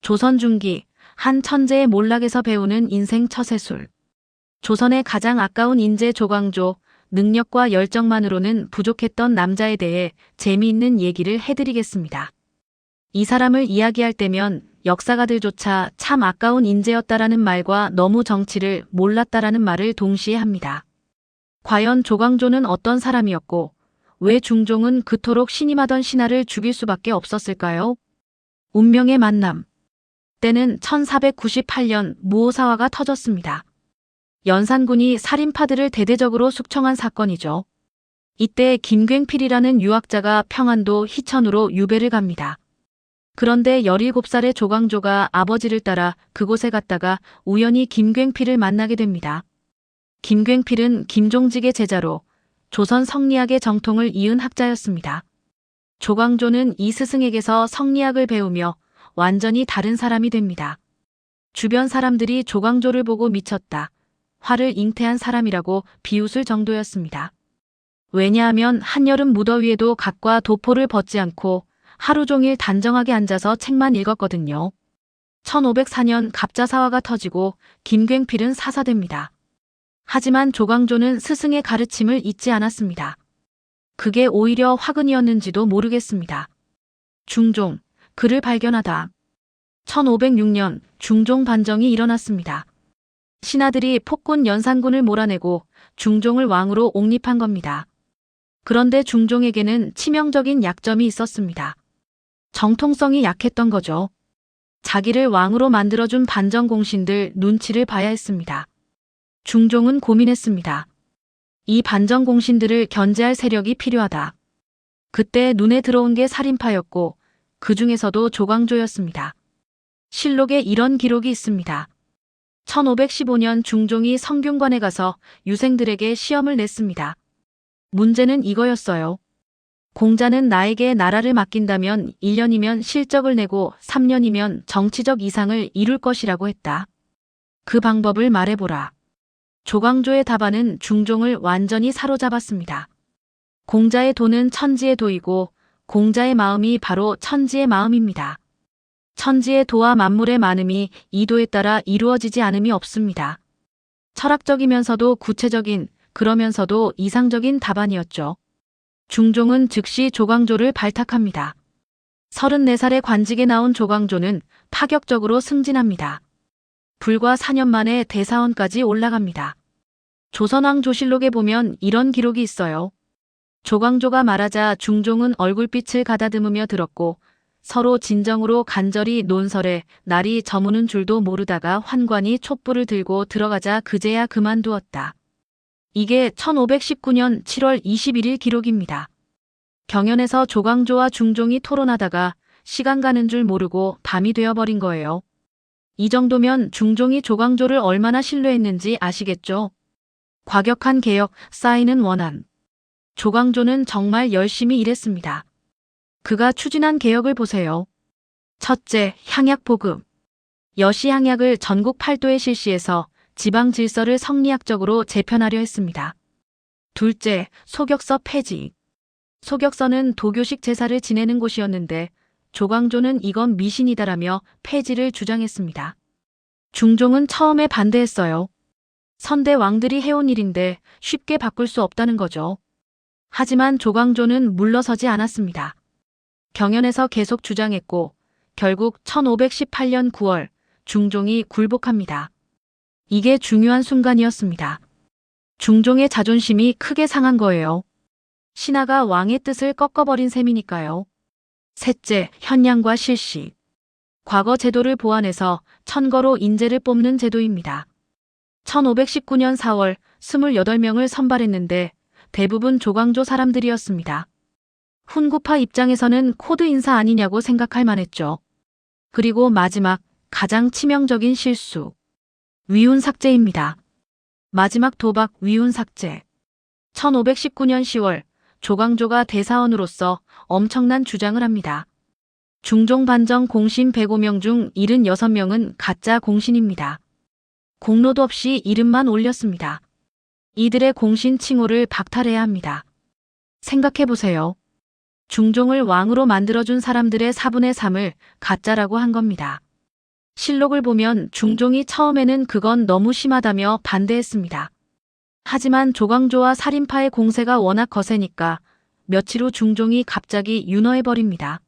조선 중기 한 천재의 몰락에서 배우는 인생 처세술. 조선의 가장 아까운 인재 조광조, 능력과 열정만으로는 부족했던 남자에 대해 재미있는 얘기를 해드리겠습니다. 이 사람을 이야기할 때면 역사가들조차 참 아까운 인재였다라는 말과 너무 정치를 몰랐다라는 말을 동시에 합니다. 과연 조광조는 어떤 사람이었고 왜 중종은 그토록 신임하던 신하를 죽일 수밖에 없었을까요? 운명의 만남. 때는 1498년 무오사화가 터졌습니다. 연산군이 살인파들을 대대적으로 숙청한 사건이죠. 이때 김굉필이라는 유학자가 평안도 희천으로 유배를 갑니다. 그런데 17살의 조광조가 아버지를 따라 그곳에 갔다가 우연히 김굉필을 만나게 됩니다. 김굉필은 김종직의 제자로 조선 성리학의 정통을 이은 학자였습니다. 조광조는 이 스승에게서 성리학을 배우며 완전히 다른 사람이 됩니다. 주변 사람들이 조광조를 보고 미쳤다. 화를 잉태한 사람이라고 비웃을 정도였습니다. 왜냐하면 한여름 무더위에도 각과 도포를 벗지 않고 하루 종일 단정하게 앉아서 책만 읽었거든요. 1504년 갑자사화가 터지고 김굉필은 사사됩니다. 하지만 조광조는 스승의 가르침을 잊지 않았습니다. 그게 오히려 화근이었는지도 모르겠습니다. 중종, 그를 발견하다. 1506년 중종 반정이 일어났습니다. 신하들이 폭군 연산군을 몰아내고 중종을 왕으로 옹립한 겁니다. 그런데 중종에게는 치명적인 약점이 있었습니다. 정통성이 약했던 거죠. 자기를 왕으로 만들어준 반정 공신들 눈치를 봐야 했습니다. 중종은 고민했습니다. 이 반정 공신들을 견제할 세력이 필요하다. 그때 눈에 들어온 게 살인파였고 그 중에서도 조광조였습니다. 실록에 이런 기록이 있습니다. 1515년 중종이 성균관에 가서 유생들에게 시험을 냈습니다. 문제는 이거였어요. 공자는 나에게 나라를 맡긴다면 1년이면 실적을 내고 3년이면 정치적 이상을 이룰 것이라고 했다. 그 방법을 말해보라. 조광조의 답안은 중종을 완전히 사로잡았습니다. 공자의 도는 천지의 도이고 공자의 마음이 바로 천지의 마음입니다. 천지의 도와 만물의 많음이 이 도에 따라 이루어지지 않음이 없습니다. 철학적이면서도 구체적인, 그러면서도 이상적인 답안이었죠. 중종은 즉시 조광조를 발탁합니다. 34살의 관직에 나온 조광조는 파격적으로 승진합니다. 불과 4년 만에 대사원까지 올라갑니다. 조선왕 조실록에 보면 이런 기록이 있어요. 조광조가 말하자 중종은 얼굴빛을 가다듬으며 들었고 서로 진정으로 간절히 논설에 날이 저무는 줄도 모르다가 환관이 촛불을 들고 들어가자 그제야 그만두었다. 이게 1519년 7월 21일 기록입니다. 경연에서 조광조와 중종이 토론하다가 시간 가는 줄 모르고 밤이 되어버린 거예요. 이 정도면 중종이 조광조를 얼마나 신뢰했는지 아시겠죠? 과격한 개혁, 쌓이는 원한. 조광조는 정말 열심히 일했습니다. 그가 추진한 개혁을 보세요. 첫째, 향약 보급. 여시 향약을 전국 팔도에 실시해서 지방 질서를 성리학적으로 재편하려 했습니다. 둘째, 소격서 폐지. 소격서는 도교식 제사를 지내는 곳이었는데 조광조는 이건 미신이다라며 폐지를 주장했습니다. 중종은 처음에 반대했어요. 선대 왕들이 해온 일인데 쉽게 바꿀 수 없다는 거죠. 하지만 조광조는 물러서지 않았습니다. 경연에서 계속 주장했고 결국 1518년 9월 중종이 굴복합니다. 이게 중요한 순간이었습니다. 중종의 자존심이 크게 상한 거예요. 신하가 왕의 뜻을 꺾어버린 셈이니까요. 셋째, 현량과 실시. 과거 제도를 보완해서 천거로 인재를 뽑는 제도입니다. 1519년 4월 28명을 선발했는데 대부분 조광조 사람들이었습니다. 훈구파 입장에서는 코드 인사 아니냐고 생각할 만했죠. 그리고 마지막 가장 치명적인 실수. 위훈 삭제입니다. 마지막 도박 위훈 삭제. 1519년 10월 조광조가 대사원으로서 엄청난 주장을 합니다. 중종 반정 공신 105명 중 76명은 가짜 공신입니다. 공로도 없이 이름만 올렸습니다. 이들의 공신 칭호를 박탈해야 합니다. 생각해보세요. 중종을 왕으로 만들어준 사람들의 4분의 3을 가짜라고 한 겁니다. 실록을 보면 중종이 처음에는 그건 너무 심하다며 반대했습니다. 하지만 조광조와 살인파의 공세가 워낙 거세니까 며칠 후 중종이 갑자기 윤허해버립니다.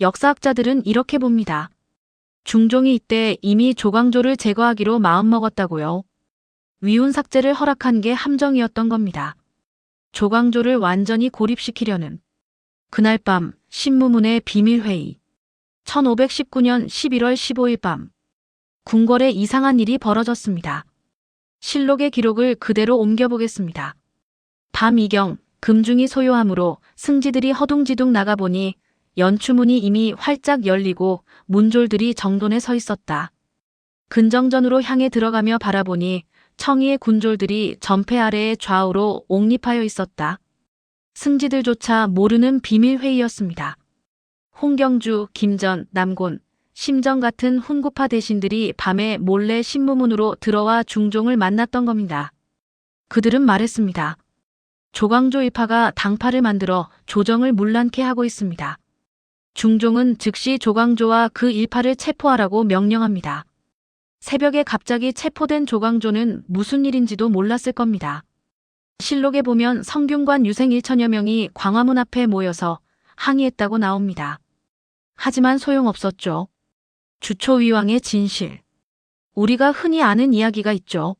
역사학자들은 이렇게 봅니다. 중종이 이때 이미 조광조를 제거하기로 마음먹었다고요. 위훈 삭제를 허락한 게 함정이었던 겁니다. 조광조를 완전히 고립시키려는 그날 밤 신무문의 비밀회의 1519년 11월 15일 밤 궁궐에 이상한 일이 벌어졌습니다. 실록의 기록을 그대로 옮겨보겠습니다. 밤 이경 금중이 소요하므로 승지들이 허둥지둥 나가보니 연추문이 이미 활짝 열리고 문졸들이 정돈에 서 있었다. 근정전으로 향해 들어가며 바라보니 청이의 군졸들이 전패 아래에 좌우로 옥립하여 있었다. 승지들조차 모르는 비밀회의였습니다. 홍경주, 김전, 남곤, 심정 같은 훈구파 대신들이 밤에 몰래 신무문으로 들어와 중종을 만났던 겁니다. 그들은 말했습니다. 조광조 일파가 당파를 만들어 조정을 문란케 하고 있습니다. 중종은 즉시 조광조와 그 일파를 체포하라고 명령합니다. 새벽에 갑자기 체포된 조광조는 무슨 일인지도 몰랐을 겁니다. 실록에 보면 성균관 유생 1천여 명이 광화문 앞에 모여서 항의했다고 나옵니다. 하지만 소용없었죠. 주초위왕의 진실. 우리가 흔히 아는 이야기가 있죠.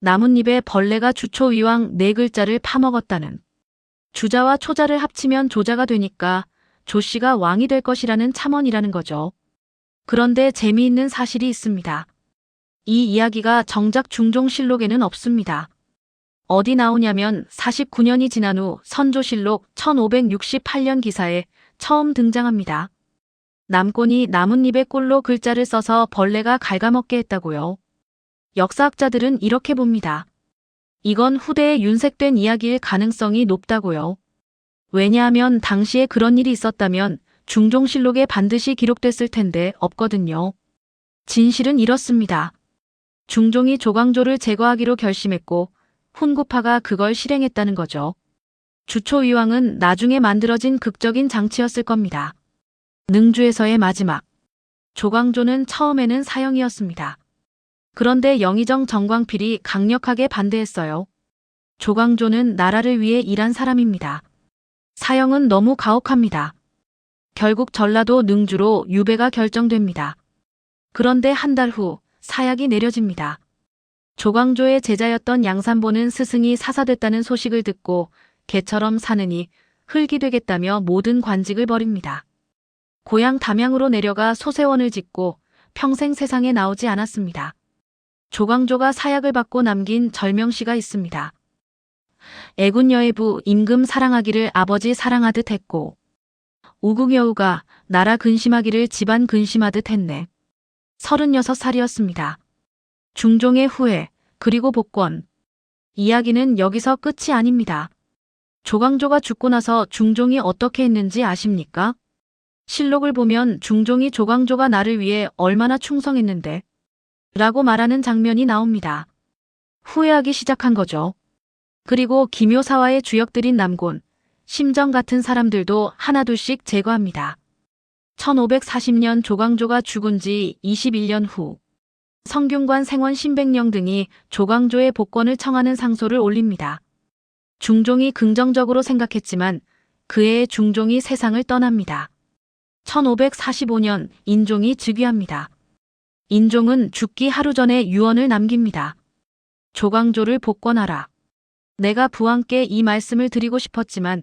나뭇잎에 벌레가 주초위왕 네 글자를 파먹었다는. 주자와 초자를 합치면 조자가 되니까 조씨가 왕이 될 것이라는 첨언이라는 거죠. 그런데 재미있는 사실이 있습니다. 이 이야기가 정작 중종실록에는 없습니다. 어디 나오냐면 49년이 지난 후 선조실록 1568년 기사에 처음 등장합니다. 남곤이 나뭇잎에 꿀로 글자를 써서 벌레가 갉아먹게 했다고요. 역사학자들은 이렇게 봅니다. 이건 후대에 윤색된 이야기일 가능성이 높다고요. 왜냐하면 당시에 그런 일이 있었다면 중종실록에 반드시 기록됐을 텐데 없거든요. 진실은 이렇습니다. 중종이 조광조를 제거하기로 결심했고 훈구파가 그걸 실행했다는 거죠. 주초위왕은 나중에 만들어진 극적인 장치였을 겁니다. 능주에서의 마지막. 조광조는 처음에는 사형이었습니다. 그런데 영의정 정광필이 강력하게 반대했어요. 조광조는 나라를 위해 일한 사람입니다. 사형은 너무 가혹합니다. 결국 전라도 능주로 유배가 결정됩니다. 그런데 한 달 후 사약이 내려집니다. 조광조의 제자였던 양산보는 스승이 사사됐다는 소식을 듣고 개처럼 사느니 흙이 되겠다며 모든 관직을 버립니다. 고향 담양으로 내려가 소세원을 짓고 평생 세상에 나오지 않았습니다. 조광조가 사약을 받고 남긴 절명시가 있습니다. 애군 여해부 임금 사랑하기를 아버지 사랑하듯 했고 우궁여우가 나라 근심하기를 집안 근심하듯 했네. 36살이었습니다. 중종의 후회, 그리고 복권. 이야기는 여기서 끝이 아닙니다. 조광조가 죽고 나서 중종이 어떻게 했는지 아십니까? 실록을 보면 중종이 조광조가 나를 위해 얼마나 충성했는데 라고 말하는 장면이 나옵니다. 후회하기 시작한 거죠. 그리고 기묘사화의 주역들인 남곤, 심정 같은 사람들도 하나둘씩 제거합니다. 1540년 조광조가 죽은 지 21년 후 성균관 생원 신백령 등이 조광조의 복권을 청하는 상소를 올립니다. 중종이 긍정적으로 생각했지만 그해에 중종이 세상을 떠납니다. 1545년 인종이 즉위합니다. 인종은 죽기 하루 전에 유언을 남깁니다. 조광조를 복권하라. 내가 부왕께 이 말씀을 드리고 싶었지만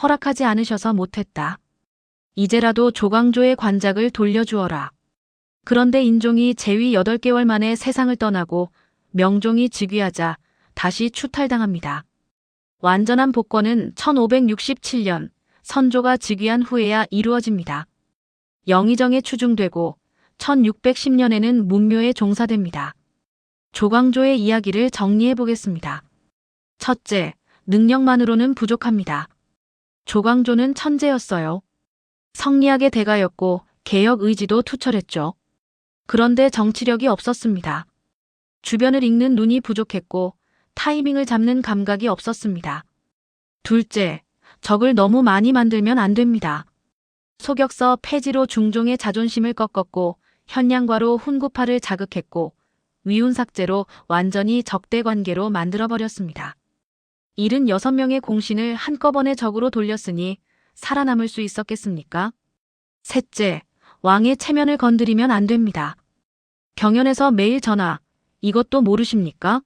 허락하지 않으셔서 못했다. 이제라도 조광조의 관작을 돌려주어라. 그런데 인종이 재위 8개월 만에 세상을 떠나고 명종이 즉위하자 다시 추탈당합니다. 완전한 복권은 1567년 선조가 즉위한 후에야 이루어집니다. 영의정에 추중되고 1610년에는 문묘에 종사됩니다. 조광조의 이야기를 정리해 보겠습니다. 첫째, 능력만으로는 부족합니다. 조광조는 천재였어요. 성리학의 대가였고 개혁 의지도 투철했죠. 그런데 정치력이 없었습니다. 주변을 읽는 눈이 부족했고 타이밍을 잡는 감각이 없었습니다. 둘째, 적을 너무 많이 만들면 안 됩니다. 소격서 폐지로 중종의 자존심을 꺾었고 현량과로 훈구파를 자극했고 위훈 삭제로 완전히 적대 관계로 만들어버렸습니다. 76명의 공신을 한꺼번에 적으로 돌렸으니 살아남을 수 있었겠습니까? 셋째, 왕의 체면을 건드리면 안 됩니다. 경연에서 매일 전화, 이것도 모르십니까?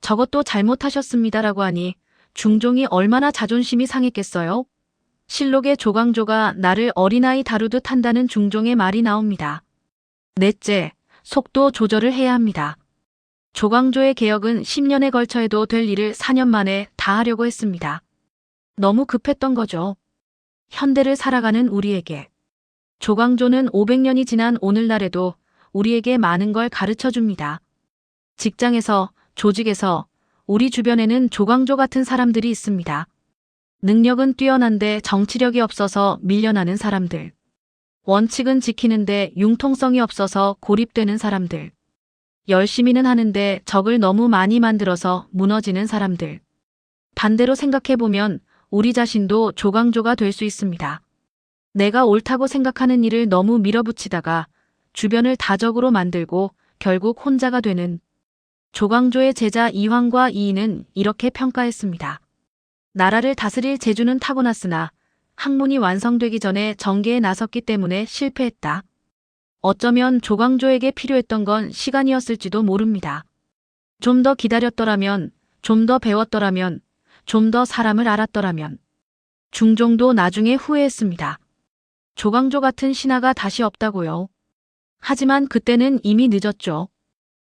저것도 잘못하셨습니다라고 하니 중종이 얼마나 자존심이 상했겠어요? 실록에 조광조가 나를 어린아이 다루듯 한다는 중종의 말이 나옵니다. 넷째, 속도 조절을 해야 합니다. 조광조의 개혁은 10년에 걸쳐 해도 될 일을 4년 만에 다 하려고 했습니다. 너무 급했던 거죠. 현대를 살아가는 우리에게. 조광조는 500년이 지난 오늘날에도 우리에게 많은 걸 가르쳐 줍니다. 직장에서, 조직에서, 우리 주변에는 조광조 같은 사람들이 있습니다. 능력은 뛰어난데 정치력이 없어서 밀려나는 사람들. 원칙은 지키는데 융통성이 없어서 고립되는 사람들. 열심히는 하는데 적을 너무 많이 만들어서 무너지는 사람들. 반대로 생각해보면 우리 자신도 조광조가 될 수 있습니다. 내가 옳다고 생각하는 일을 너무 밀어붙이다가 주변을 다적으로 만들고 결국 혼자가 되는 조광조의 제자 이황과 이인은 이렇게 평가했습니다. 나라를 다스릴 재주는 타고났으나 학문이 완성되기 전에 정계에 나섰기 때문에 실패했다. 어쩌면 조광조에게 필요했던 건 시간이었을지도 모릅니다. 좀 더 기다렸더라면, 좀 더 배웠더라면, 좀 더 사람을 알았더라면. 중종도 나중에 후회했습니다. 조광조 같은 신하가 다시 없다고요. 하지만 그때는 이미 늦었죠.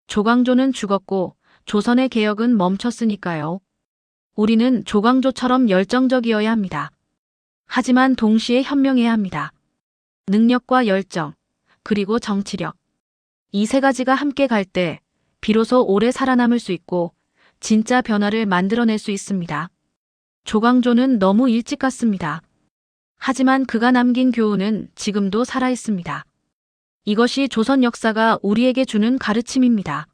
조광조는 죽었고 조선의 개혁은 멈췄으니까요. 우리는 조광조처럼 열정적이어야 합니다. 하지만 동시에 현명해야 합니다. 능력과 열정, 그리고 정치력. 이 세 가지가 함께 갈 때 비로소 오래 살아남을 수 있고 진짜 변화를 만들어낼 수 있습니다. 조광조는 너무 일찍 갔습니다. 하지만 그가 남긴 교훈은 지금도 살아 있습니다. 이것이 조선 역사가 우리에게 주는 가르침입니다.